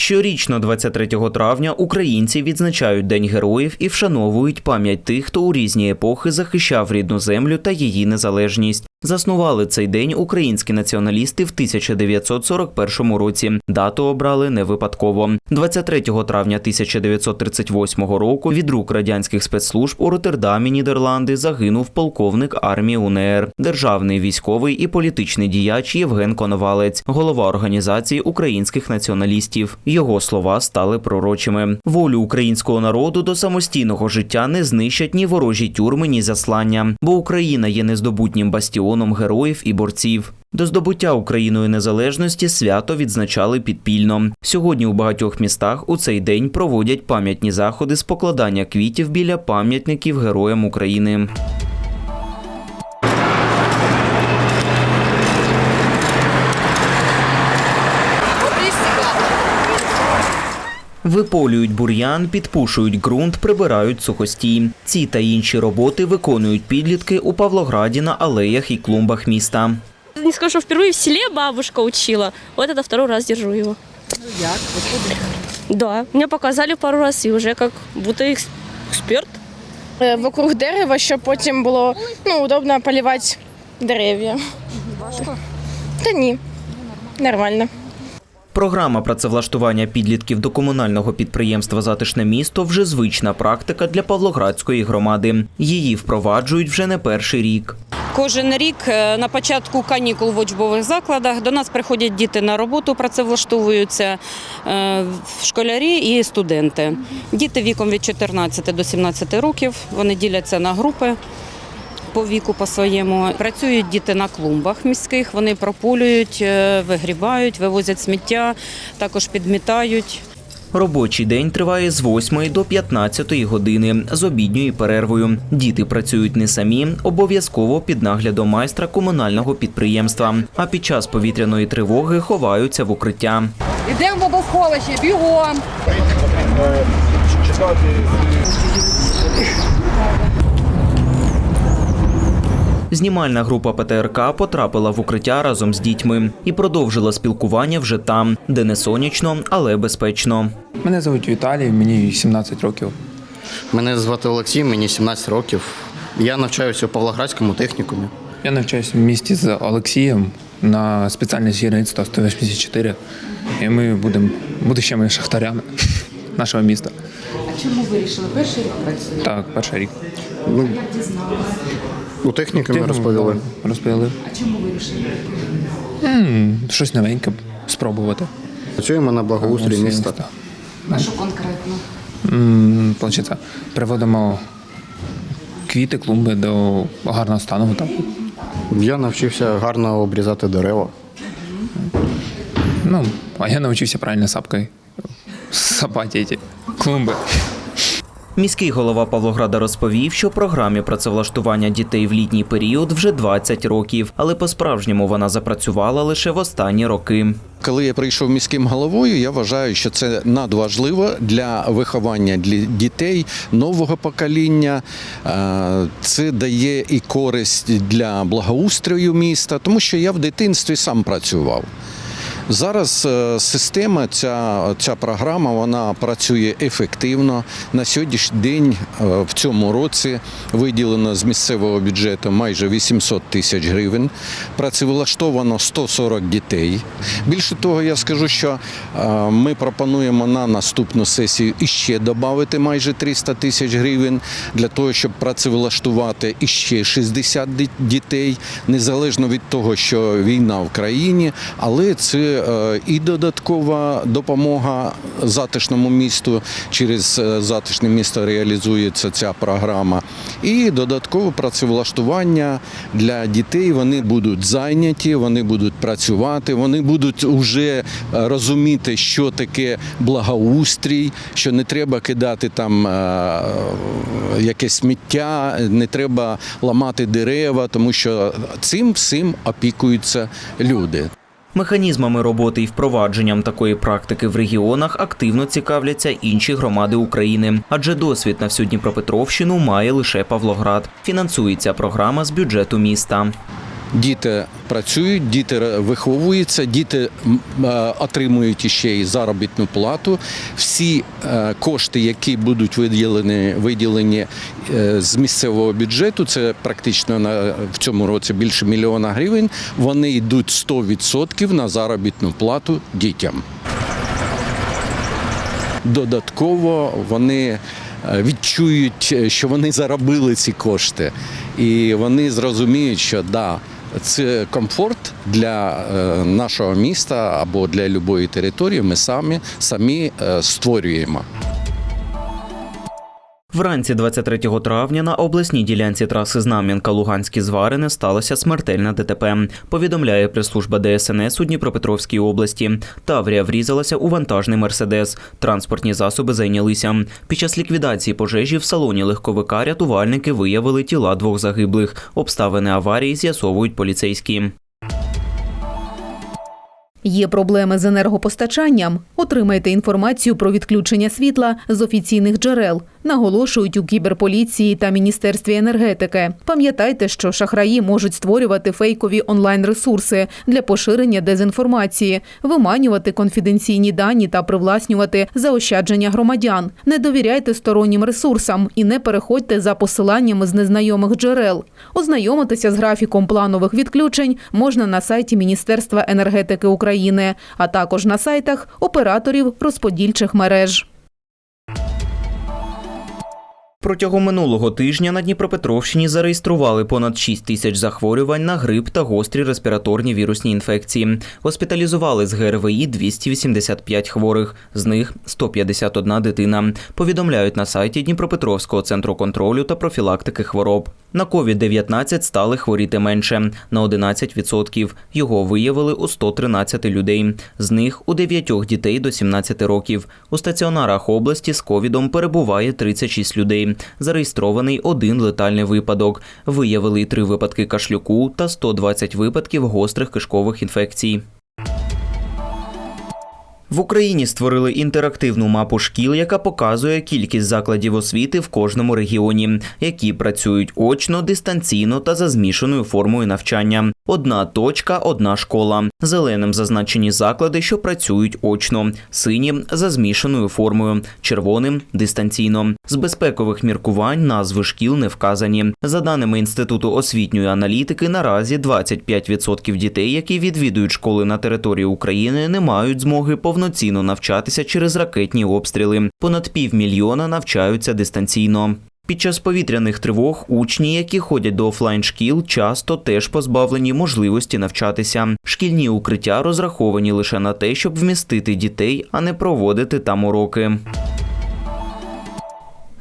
Щорічно, 23 травня, українці відзначають День героїв і вшановують пам'ять тих, хто у різні епохи захищав рідну землю та її незалежність. Заснували цей день українські націоналісти в 1941 році. Дату обрали не випадково. 23 травня 1938 року від рук радянських спецслужб у Роттердамі, Нідерланди, загинув полковник армії УНР, державний військовий і політичний діяч Євген Коновалець, голова організації українських націоналістів. Його слова стали пророчими. Волю українського народу до самостійного життя не знищать ні ворожі тюрми, ні заслання, бо Україна є нездобутнім бастіоном героїв і борців. До здобуття Україною незалежності свято відзначали підпільно. Сьогодні у багатьох містах у цей день проводять пам'ятні заходи з покладання квітів біля пам'ятників героям України. Виполюють бур'ян, підпушують ґрунт, прибирають сухостій. Ці та інші роботи виконують підлітки у Павлограді на алеях і клумбах міста. Не скажу, что впервые в селе бабушка учила. Вот это второй раз держу его. Да, мне показали пару раз и уже как будто экс- эксперт. Е, вокруг дерева, щоб потім було ну, удобно полівати дерев'я. Важко? Та ні, нормально. Програма працевлаштування підлітків до комунального підприємства Затишне місто вже звична практика для Павлоградської громади. Її впроваджують вже не перший рік. Кожен рік е, на початку канікул в учбових закладах до нас приходять діти на роботу, працевлаштовуються е, школярі і студенти. Діти віком від 14 до 17 років. Вони діляться на групи по віку по своєму. Працюють діти на клумбах міських. Вони пропулюють, е, вигрібають, вивозять сміття, також підмітають. Робочий день триває з 8 до 15 години з обідньою перервою. Діти працюють не самі, обов'язково під наглядом майстра комунального підприємства. А під час повітряної тривоги ховаються в укриття. Ідемо в водосховище, бігом. Знімальна група ПТРК потрапила в укриття разом з дітьми і продовжила спілкування вже там, де не сонячно, але безпечно. Мене звуть Віталій, мені 17 років. Мене звати Олексій, мені 17 років. Я навчаюся у Павлоградському технікумі. Я навчаюся в місті з Олексієм на спеціальність гірництва 184. І ми будемо будущими шахтарями нашого міста. А чому вирішили? Перший рік працює. Так, перший рік. Ну, у технікумі розповіли. Розповіли. А чому вирішили? Щось новеньке спробувати. Працюємо на благоустрій міста. А що конкретно? М, Получиться, приводимо квіти, клумби до гарного стану. Так. Я навчився гарно обрізати дерева. Ну, а я навчився правильно сапкою сапати ці клумби. Міський голова Павлограда розповів, що програмі працевлаштування дітей в літній період вже 20 років, але по-справжньому вона запрацювала лише в останні роки. Коли я прийшов міським головою, я вважаю, що це надважливо для виховання для дітей нового покоління. Е, Це дає і користь для благоустрою міста, тому що я в дитинстві сам працював. Зараз е, система, ця, ця програма, вона працює ефективно. На сьогоднішній день е, в цьому році виділено з місцевого бюджету майже 800 тисяч гривень. Працевлаштовано 140 дітей. Більше того, я скажу, що е, ми пропонуємо на наступну сесію іще додати майже 300 тисяч гривень для того, щоб працевлаштувати іще 60 ді- дітей, незалежно від того, що війна в країні, але це і додаткова допомога затишному місту. Через е, затишне місто реалізується ця програма, і додаткове працевлаштування для дітей. Вони будуть зайняті, вони будуть працювати, вони будуть вже е, розуміти, що таке благоустрій, що не треба кидати там е, якесь сміття, не треба ламати дерева, тому що цим всім опікуються люди. Механізмами роботи і впровадженням такої практики в регіонах активно цікавляться інші громади України, адже досвід на всю Дніпропетровщину має лише Павлоград. Фінансується програма з бюджету міста. Діти працюють, діти виховуються, діти е, отримують іще й заробітну плату. Всі е, кошти, які будуть виділені, виділені е, з місцевого бюджету, це практично на в цьому році більше мільйона гривень. Вони йдуть 100% на заробітну плату дітям. Додатково вони відчують, що вони заробили ці кошти, і вони зрозуміють, що да, це комфорт для е, нашого міста або для будь-якої території. Ми самі самі е, створюємо. Вранці 23 травня на обласній ділянці траси Знам'янка Луганські зварине сталося смертельне ДТП. Повідомляє прес-служба ДСНС у Дніпропетровській області. Таврія врізалася у вантажний мерседес. Транспортні засоби зайнялися. Під час ліквідації пожежі в салоні легковика рятувальники виявили тіла двох загиблих. Обставини аварії з'ясовують поліцейські. Є проблеми з енергопостачанням. Отримайте інформацію про відключення світла з офіційних джерел. Наголошують у кіберполіції та міністерстві енергетики. Пам'ятайте, що шахраї можуть створювати фейкові онлайн-ресурси для поширення дезінформації, виманювати конфіденційні дані та привласнювати заощадження громадян. Не довіряйте стороннім ресурсам і не переходьте за посиланнями з незнайомих джерел. Ознайомитися з графіком планових відключень можна на сайті Міністерства енергетики України, а також на сайтах операторів розподільчих мереж. Протягом минулого тижня на Дніпропетровщині зареєстрували понад 6 тисяч захворювань на грип та гострі респіраторні вірусні інфекції. Госпіталізували з ГРВІ 285 хворих, з них 151 дитина. Повідомляють на сайті Дніпропетровського центру контролю та профілактики хвороб. На COVID-19 стали хворіти менше на 11%. Його виявили у 113 людей. З них у 9 дітей до 17 років. У стаціонарах області з ковідом перебуває 36 людей. Зареєстрований один летальний випадок. Виявили три випадки кашлюку та 120 випадків гострих кишкових інфекцій. В Україні створили інтерактивну мапу шкіл, яка показує кількість закладів освіти в кожному регіоні, які працюють очно, дистанційно та за змішаною формою навчання. Одна точка, одна школа. Зеленим зазначені заклади, що працюють очно, синім за змішаною формою, червоним дистанційно. З безпекових міркувань назви шкіл не вказані. За даними Інституту освітньої аналітики, наразі 25% дітей, які відвідують школи на території України, не мають змоги повноцінно навчатися через ракетні обстріли. Понад півмільйона навчаються дистанційно. Під час повітряних тривог учні, які ходять до офлайн шкіл, часто теж позбавлені можливості навчатися. Шкільні укриття розраховані лише на те, щоб вмістити дітей, а не проводити там уроки.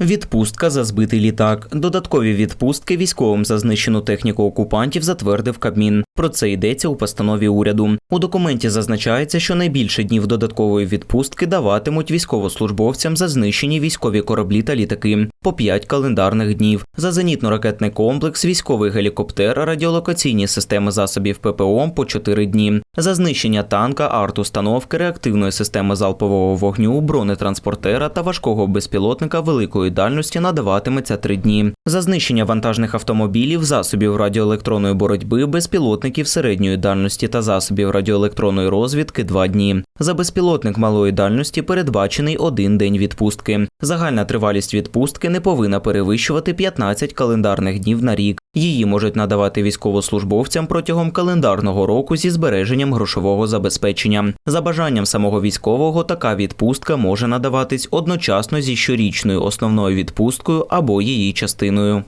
Відпустка за збитий літак. Додаткові відпустки військовим за знищену техніку окупантів затвердив Кабмін. Про це йдеться у постанові уряду. У документі зазначається, що найбільше днів додаткової відпустки даватимуть військовослужбовцям за знищені військові кораблі та літаки по 5 календарних днів. За зенітно-ракетний комплекс, військовий гелікоптер, радіолокаційні системи засобів ППО по 4 дні. За знищення танка, арт-установки, реактивної системи залпового вогню, бронетранспортера та важкого безпілотника великої дальності надаватиметься 3 дні. За знищення вантажних автомобілів, засобів радіоелектронної боротьби, безпілотників середньої дальності та засобів радіоелектронної розвідки 2 дні. За безпілотник малої дальності передбачений один день відпустки. Загальна тривалість відпустки не повинна перевищувати 15 календарних днів на рік. Її можуть надавати військовослужбовцям протягом календарного року зі збереженням грошового забезпечення. За бажанням самого військового така відпустка може надаватись одночасно зі щорічною основною відпусткою або її частиною.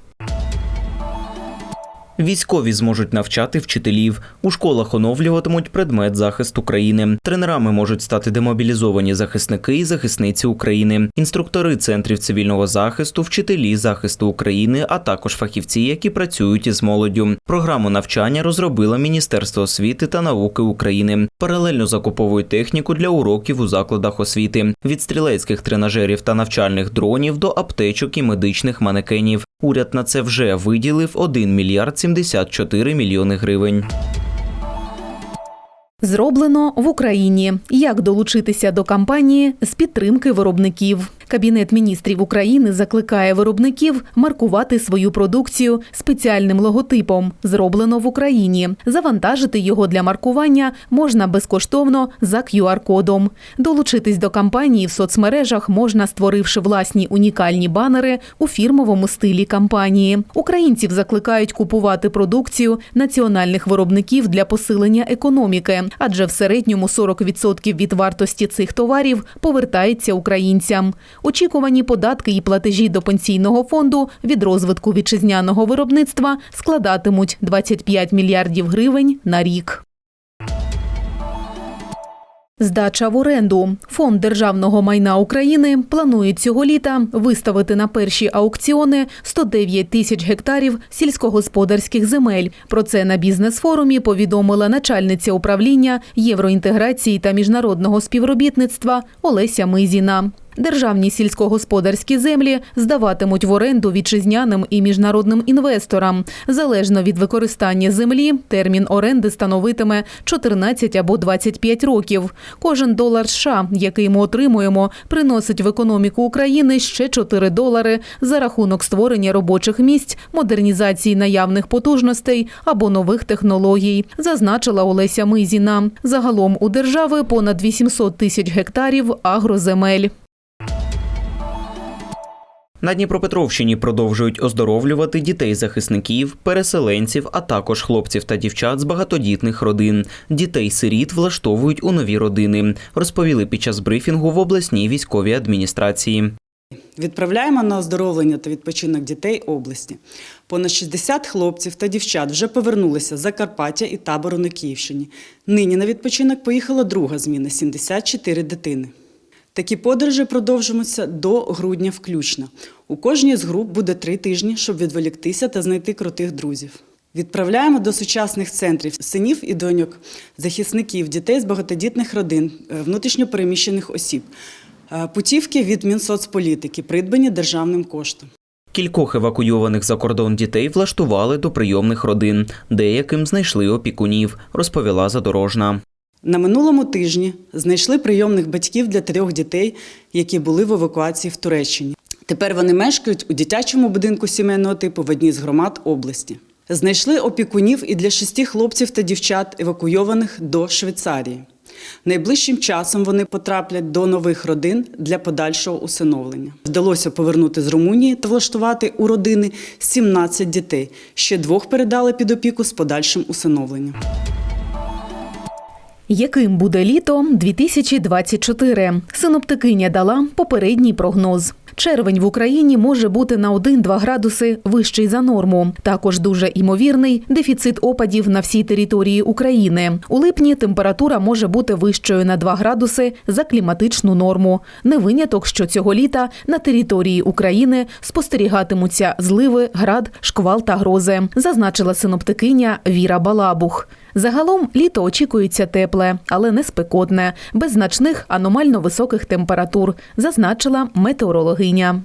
Військові зможуть навчати вчителів. У школах оновлюватимуть предмет захист України. Тренерами можуть стати демобілізовані захисники і захисниці України, інструктори центрів цивільного захисту, вчителі захисту України, а також фахівці, які працюють із молоддю. Програму навчання розробило Міністерство освіти та науки України. Паралельно закуповують техніку для уроків у закладах освіти від стрілецьких тренажерів та навчальних дронів до аптечок і медичних манекенів. Уряд на це вже виділив 1 мільярд 74 мільйони гривень. Зроблено в Україні. Як долучитися до кампанії з підтримки виробників? Кабінет міністрів України закликає виробників маркувати свою продукцію спеціальним логотипом «Зроблено в Україні». Завантажити його для маркування можна безкоштовно за QR-кодом. Долучитись до кампанії в соцмережах можна, створивши власні унікальні банери у фірмовому стилі кампанії. Українців закликають купувати продукцію національних виробників для посилення економіки, адже в середньому 40% від вартості цих товарів повертається українцям. Очікувані податки і платежі до пенсійного фонду від розвитку вітчизняного виробництва складатимуть 25 мільярдів гривень на рік. Здача в оренду. Фонд державного майна України планує цього літа виставити на перші аукціони 109 тисяч гектарів сільськогосподарських земель. Про це на бізнес-форумі повідомила начальниця управління євроінтеграції та міжнародного співробітництва Олеся Мизіна. Державні сільськогосподарські землі здаватимуть в оренду вітчизняним і міжнародним інвесторам. Залежно від використання землі, термін оренди становитиме 14 або 25 років. Кожен долар США, який ми отримуємо, приносить в економіку України ще 4 долари за рахунок створення робочих місць, модернізації наявних потужностей або нових технологій, зазначила Олеся Мизіна. Загалом у держави понад 800 тисяч гектарів агроземель. На Дніпропетровщині продовжують оздоровлювати дітей захисників, переселенців, а також хлопців та дівчат з багатодітних родин. Дітей-сиріт влаштовують у нові родини, розповіли під час брифінгу в обласній військовій адміністрації. Відправляємо на оздоровлення та відпочинок дітей області. Понад 60 хлопців та дівчат вже повернулися з Закарпаття і табору на Київщині. Нині на відпочинок поїхала друга зміна 74 дитини. Такі подорожі продовжуються до грудня включно. У кожній з груп буде три тижні, щоб відволіктися та знайти крутих друзів. Відправляємо до сучасних центрів синів і доньок, захисників, дітей з багатодітних родин, е, внутрішньопереміщених осіб. Е, Путівки від Мінсоцполітики, придбані державним коштом. Кількох евакуйованих за кордон дітей влаштували до прийомних родин. Деяким знайшли опікунів, розповіла задорожна. На минулому тижні знайшли прийомних батьків для трьох дітей, які були в евакуації в Туреччині. Тепер вони мешкають у дитячому будинку сімейного типу в одній з громад області. Знайшли опікунів і для шести хлопців та дівчат, евакуйованих до Швейцарії. Найближчим часом вони потраплять до нових родин для подальшого усиновлення. Вдалося повернути з Румунії та влаштувати у родини 17 дітей. Ще двох передали під опіку з подальшим усиновленням. Яким буде літо 2024? Синоптикиня дала попередній прогноз. Червень в Україні може бути на 1-2 градуси вищий за норму. Також дуже імовірний дефіцит опадів на всій території України. У липні температура може бути вищою на 2 градуси за кліматичну норму. Не виняток, що цього літа на території України спостерігатимуться зливи, град, шквал та грози, зазначила синоптикиня Віра Балабух. Загалом літо очікується тепле, але не спекотне, без значних аномально високих температур, зазначила метеорологиня.